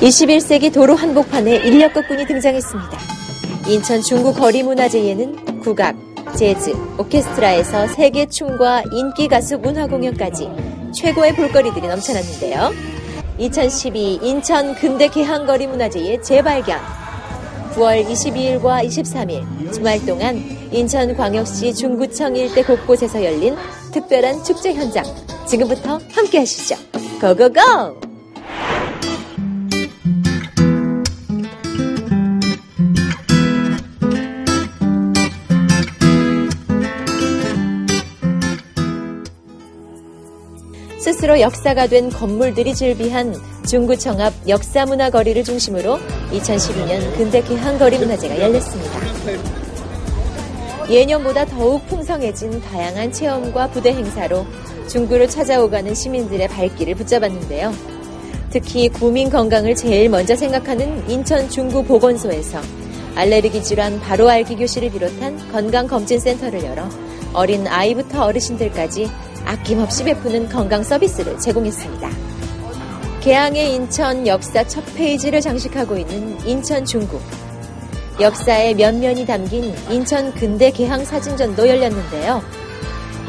21세기 도로 한복판에 인력거꾼이 등장했습니다. 인천 중구 거리문화제에는 국악, 재즈, 오케스트라에서 세계 춤과 인기 가수 문화 공연까지 최고의 볼거리들이 넘쳐났는데요. 2012 인천 근대 개항거리 문화제의 재발견. 9월 22일과 23일 주말 동안 인천광역시 중구청 일대 곳곳에서 열린 특별한 축제 현장. 지금부터 함께 하시죠. 고고고! 스스로 역사가 된 건물들이 즐비한 중구청 앞 역사문화 거리를 중심으로 2012년 근대 개항거리 문화제가 열렸습니다. 예년보다 더욱 풍성해진 다양한 체험과 부대 행사로 중구를 찾아오가는 시민들의 발길을 붙잡았는데요. 특히 구민 건강을 제일 먼저 생각하는 인천 중구 보건소에서 알레르기 질환 바로 알기 교실을 비롯한 건강검진센터를 열어 어린 아이부터 어르신들까지 아낌없이 베푸는 건강 서비스를 제공했습니다. 개항의 인천 역사 첫 페이지를 장식하고 있는 인천 중국. 역사의 면면이 담긴 인천 근대 개항 사진전도 열렸는데요.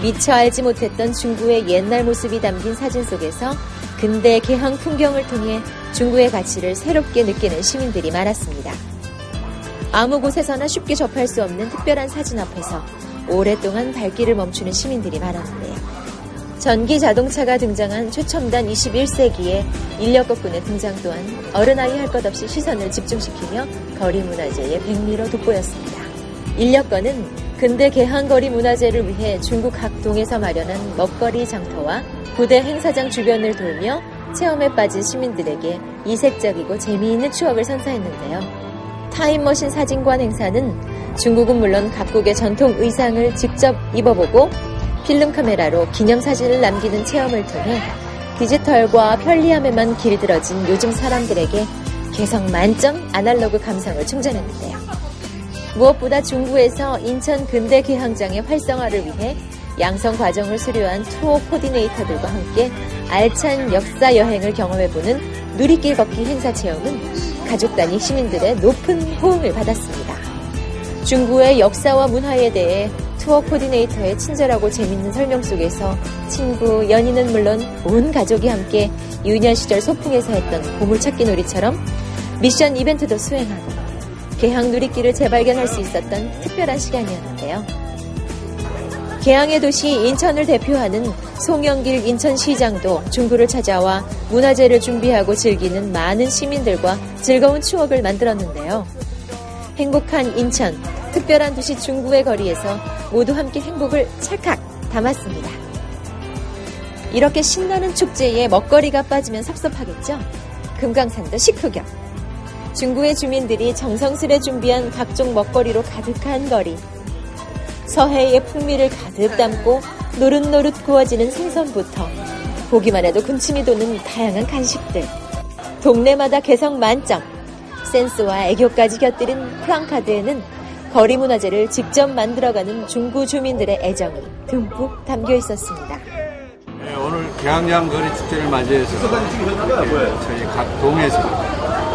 미처 알지 못했던 중구의 옛날 모습이 담긴 사진 속에서 근대 개항 풍경을 통해 중구의 가치를 새롭게 느끼는 시민들이 많았습니다. 아무 곳에서나 쉽게 접할 수 없는 특별한 사진 앞에서 오랫동안 발길을 멈추는 시민들이 많았는데요. 전기 자동차가 등장한 최첨단 21세기에 인력 거꾼의 등장 또한 어른아이 할 것 없이 시선을 집중시키며 거리 문화재의 백미로 돋보였습니다. 인력거는 근대 개항거리 문화재를 위해 중국 각 동에서 마련한 먹거리 장터와 부대 행사장 주변을 돌며 체험에 빠진 시민들에게 이색적이고 재미있는 추억을 선사했는데요. 타임머신 사진관 행사는 중국은 물론 각국의 전통 의상을 직접 입어보고 필름 카메라로 기념사진을 남기는 체험을 통해 디지털과 편리함에만 길들어진 요즘 사람들에게 개성 만점 아날로그 감성을 충전했는데요. 무엇보다 중부에서 인천 근대 개항장의 활성화를 위해 양성 과정을 수료한 투어 코디네이터들과 함께 알찬 역사 여행을 경험해보는 누리길 걷기 행사 체험은 가족 단위 시민들의 높은 호응을 받았습니다. 중부의 역사와 문화에 대해 투어 코디네이터의 친절하고 재밌는 설명 속에서 친구, 연인은 물론 온 가족이 함께 유년 시절 소풍에서 했던 보물찾기 놀이처럼 미션 이벤트도 수행하고 개항 누리길을 재발견할 수 있었던 특별한 시간이었는데요. 개항의 도시 인천을 대표하는 송영길 인천시장도 중구를 찾아와 문화재를 준비하고 즐기는 많은 시민들과 즐거운 추억을 만들었는데요. 행복한 인천, 특별한 도시 중구의 거리에서 모두 함께 행복을 찰칵 담았습니다. 이렇게 신나는 축제에 먹거리가 빠지면 섭섭하겠죠? 금강산도 식후경. 중구의 주민들이 정성스레 준비한 각종 먹거리로 가득한 거리. 서해의 풍미를 가득 담고 노릇노릇 구워지는 생선부터 보기만 해도 군침이 도는 다양한 간식들. 동네마다 개성 만점. 센스와 애교까지 곁들인 프랑카드에는 거리 문화재를 직접 만들어가는 중구 주민들의 애정이 듬뿍 담겨 있었습니다. 네, 오늘 개항장 거리 축제를 맞이해서 저희 각 동에서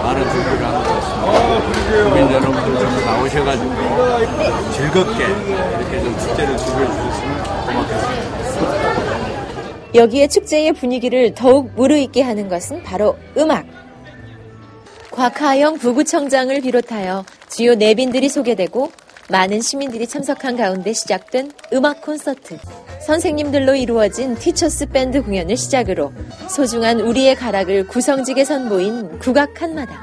많은 준비를 하고 있습니다. 주민 여러분들 좀 나오셔가지고 즐겁게 이렇게 좀 축제를 준비해 주셨으면 고맙겠습니다. 여기에 축제의 분위기를 더욱 무르익게 하는 것은 바로 음악. 곽하영 부구청장을 비롯하여 주요 내빈들이 소개되고 많은 시민들이 참석한 가운데 시작된 음악 콘서트. 선생님들로 이루어진 티처스 밴드 공연을 시작으로 소중한 우리의 가락을 구성직에 선보인 국악 한마당.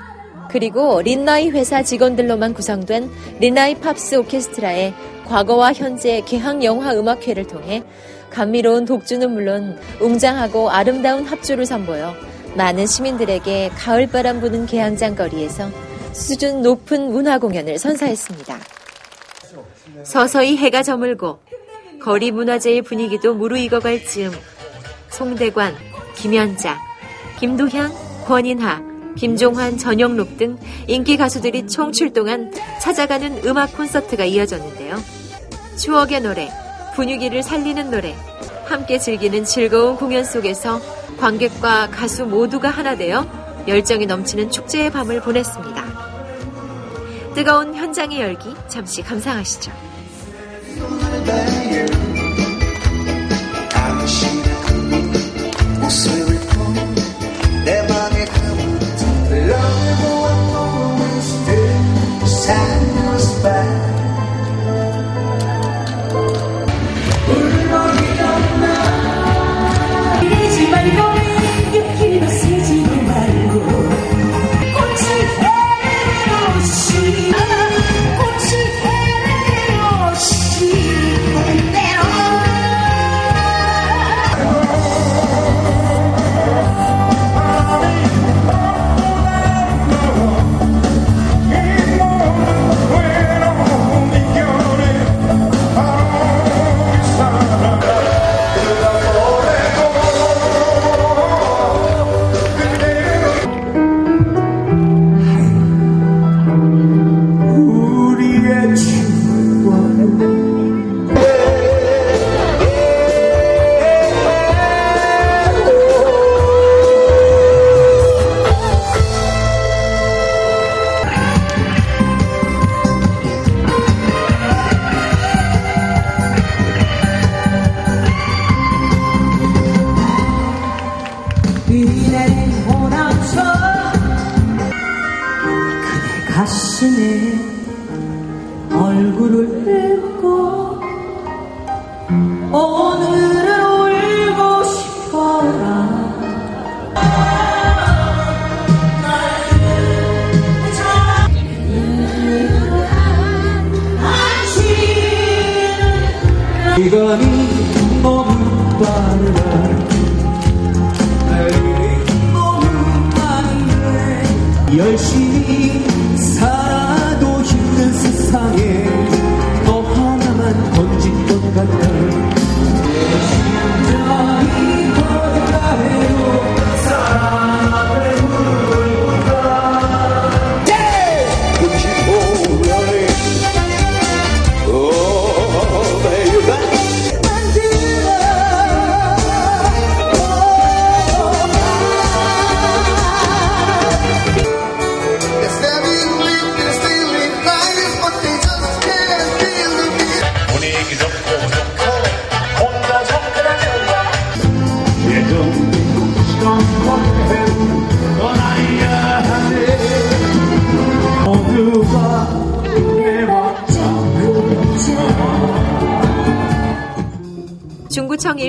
그리고 린나이 회사 직원들로만 구성된 린나이 팝스 오케스트라의 과거와 현재 개항 영화 음악회를 통해 감미로운 독주는 물론 웅장하고 아름다운 합주를 선보여 많은 시민들에게 가을바람 부는 개항장 거리에서 수준 높은 문화 공연을 선사했습니다. 서서히 해가 저물고 거리 문화제의 분위기도 무르익어갈 즈음 송대관, 김연자, 김도향, 권인하, 김종환, 전영록 등 인기 가수들이 총 출동한 찾아가는 음악 콘서트가 이어졌는데요. 추억의 노래, 분위기를 살리는 노래, 함께 즐기는 즐거운 공연 속에서 관객과 가수 모두가 하나 되어 열정이 넘치는 축제의 밤을 보냈습니다. 뜨거운 현장의 열기 잠시 감상하시죠.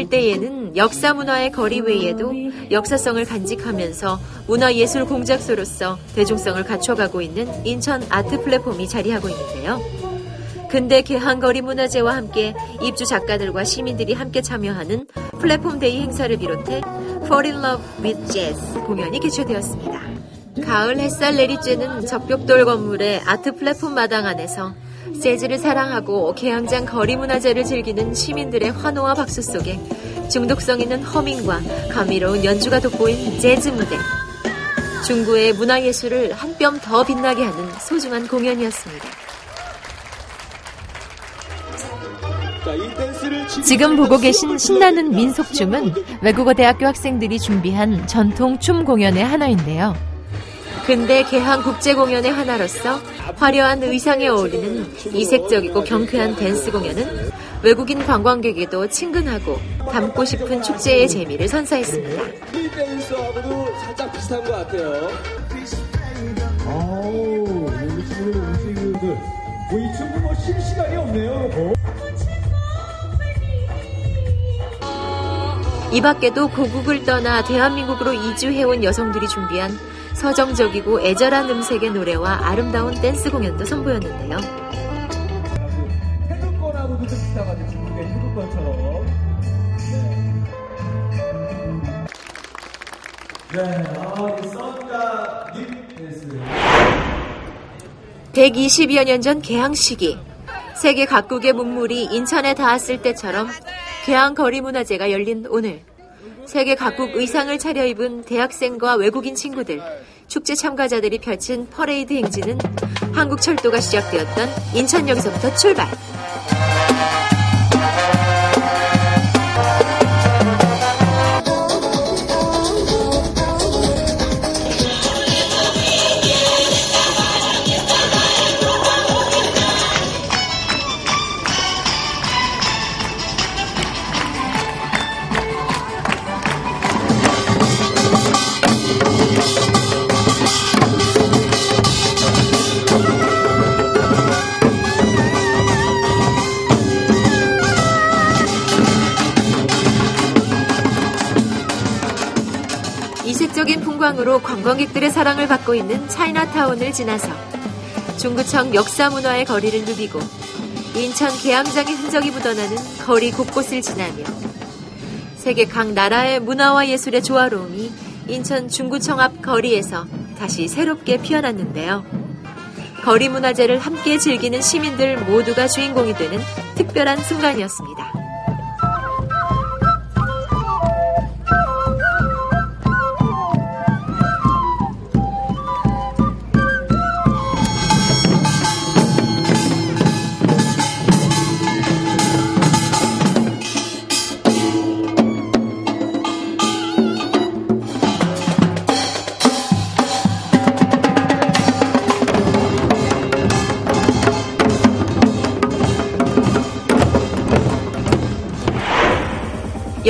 일대에는 역사 문화의 거리 외에도 역사성을 간직하면서 문화예술 공작소로서 대중성을 갖춰가고 있는 인천 아트 플랫폼이 자리하고 있는데요. 근대 개항거리 문화제와 함께 입주 작가들과 시민들이 함께 참여하는 플랫폼 데이 행사를 비롯해 Fall in Love with Jazz 공연이 개최되었습니다. 가을 햇살 내리쬐는 적벽돌 건물의 아트 플랫폼 마당 안에서 재즈를 사랑하고 개항장 거리 문화제를 즐기는 시민들의 환호와 박수 속에 중독성 있는 허밍과 감미로운 연주가 돋보인 재즈 무대. 중구의 문화예술을 한 뼘 더 빛나게 하는 소중한 공연이었습니다. 지금 보고 계신 신나는 민속춤은 외국어 대학교 학생들이 준비한 전통 춤 공연의 하나인데요. 근대 개항 국제 공연의 하나로서 화려한 의상에 어울리는 이색적이고 경쾌한 댄스 공연은 외국인 관광객에도 친근하고 담고 싶은 축제의 재미를 선사했습니다. 댄스하고도 살짝 비슷한 것 같아요. 아우, 여기 친구들 뭐이 뭐쉴 시간이 없네요. 뭐. 이 밖에도 고국을 떠나 대한민국으로 이주해온 여성들이 준비한 서정적이고 애절한 음색의 노래와 아름다운 댄스 공연도 선보였는데요. 태극권하고도 좀 비슷하거든요. 중국의 태극권처럼. 네. 네, 아, 이 썬다 립 댄스. 120여 년 전 개항 시기 세계 각국의 문물이 인천에 닿았을 때처럼 개항 거리 문화제가 열린 오늘 세계 각국 의상을 차려입은 대학생과 외국인 친구들, 축제 참가자들이 펼친 퍼레이드 행진은 한국 철도가 시작되었던 인천역에서부터 출발. 관광으로 관광객들의 사랑을 받고 있는 차이나타운을 지나서 중구청 역사문화의 거리를 누비고 인천 계양장의 흔적이 묻어나는 거리 곳곳을 지나며 세계 각 나라의 문화와 예술의 조화로움이 인천 중구청 앞 거리에서 다시 새롭게 피어났는데요. 거리 문화재를 함께 즐기는 시민들 모두가 주인공이 되는 특별한 순간이었습니다.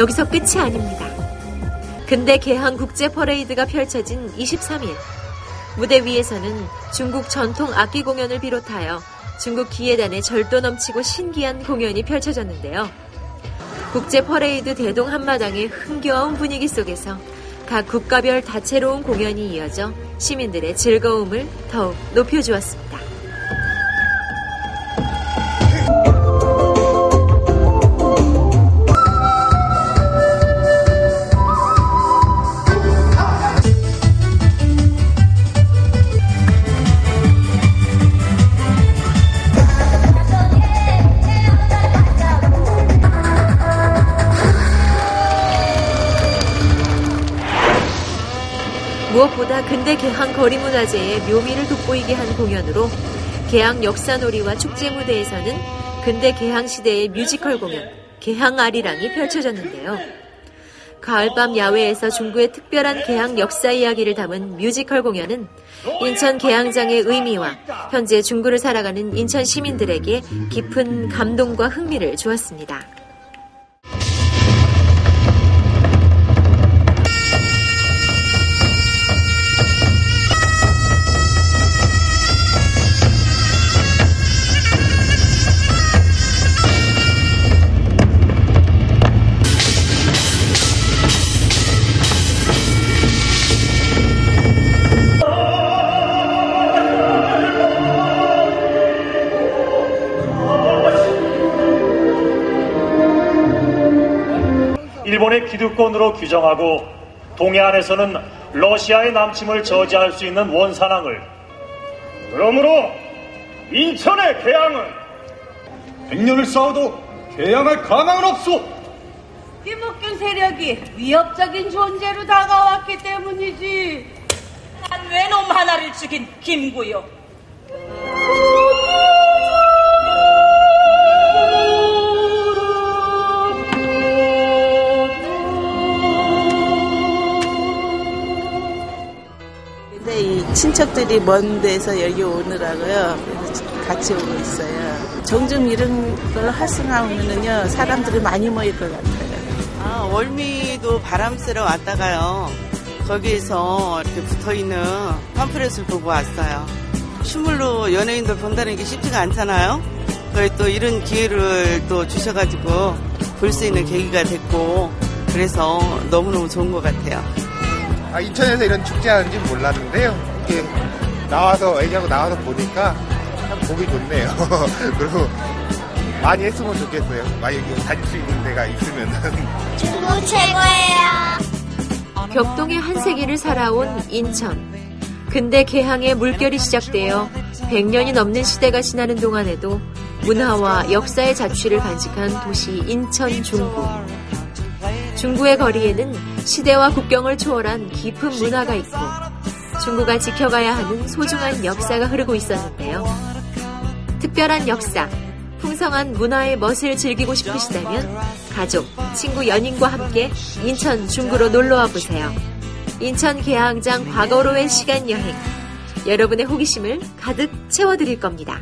여기서 끝이 아닙니다. 근대 개항 국제 퍼레이드가 펼쳐진 23일. 무대 위에서는 중국 전통 악기 공연을 비롯하여 중국 기예단의 절도 넘치고 신기한 공연이 펼쳐졌는데요. 국제 퍼레이드 대동 한마당의 흥겨운 분위기 속에서 각 국가별 다채로운 공연이 이어져 시민들의 즐거움을 더욱 높여주었습니다. 근대 개항 거리 문화재의 묘미를 돋보이게 한 공연으로 개항 역사놀이와 축제 무대에서는 근대 개항 시대의 뮤지컬 공연 개항 아리랑이 펼쳐졌는데요. 가을밤 야외에서 중구의 특별한 개항 역사 이야기를 담은 뮤지컬 공연은 인천 개항장의 의미와 현재 중구를 살아가는 인천 시민들에게 깊은 감동과 흥미를 주었습니다. 기득권으로 규정하고 동해안에서는 러시아의 남침을 저지할 수 있는 원산항을 그러므로 인천의 개항은 백년을 싸워도 개양할 가망은 없소. 김옥균 세력이 위협적인 존재로 다가왔기 때문이지. 난 외놈 하나를 죽인 김구요. 친척들이 먼 데서 여기 오느라고요. 그래서 같이 오고 있어요. 종종 이런 걸 활성화하면은요, 사람들이 많이 모일 것 같아요. 아, 월미도 바람 쐬러 왔다가요. 거기에서 이렇게 붙어 있는 팜프렛을 보고 왔어요. 춤물로 연예인들 본다는 게 쉽지가 않잖아요. 그래 또 이런 기회를 또 주셔가지고 볼 수 있는 계기가 됐고 그래서 너무너무 좋은 것 같아요. 아, 인천에서 이런 축제 하는지 몰랐는데요. 이렇게 나와서, 애기하고 나와서 보니까 참 보기 좋네요. 그리고 많이 했으면 좋겠어요. 만약에 다닐 수 있는 데가 있으면. 중구 최고예요. 격동의 한 세기를 살아온 인천. 근대 개항의 물결이 시작되어 100년이 넘는 시대가 지나는 동안에도 문화와 역사의 자취를 간직한 도시 인천 중구. 중구의 거리에는 시대와 국경을 초월한 깊은 문화가 있고 중구가 지켜가야 하는 소중한 역사가 흐르고 있었는데요. 특별한 역사, 풍성한 문화의 멋을 즐기고 싶으시다면 가족, 친구, 연인과 함께 인천 중구로 놀러와 보세요. 인천 계양장 과거로의 시간 여행. 여러분의 호기심을 가득 채워드릴 겁니다.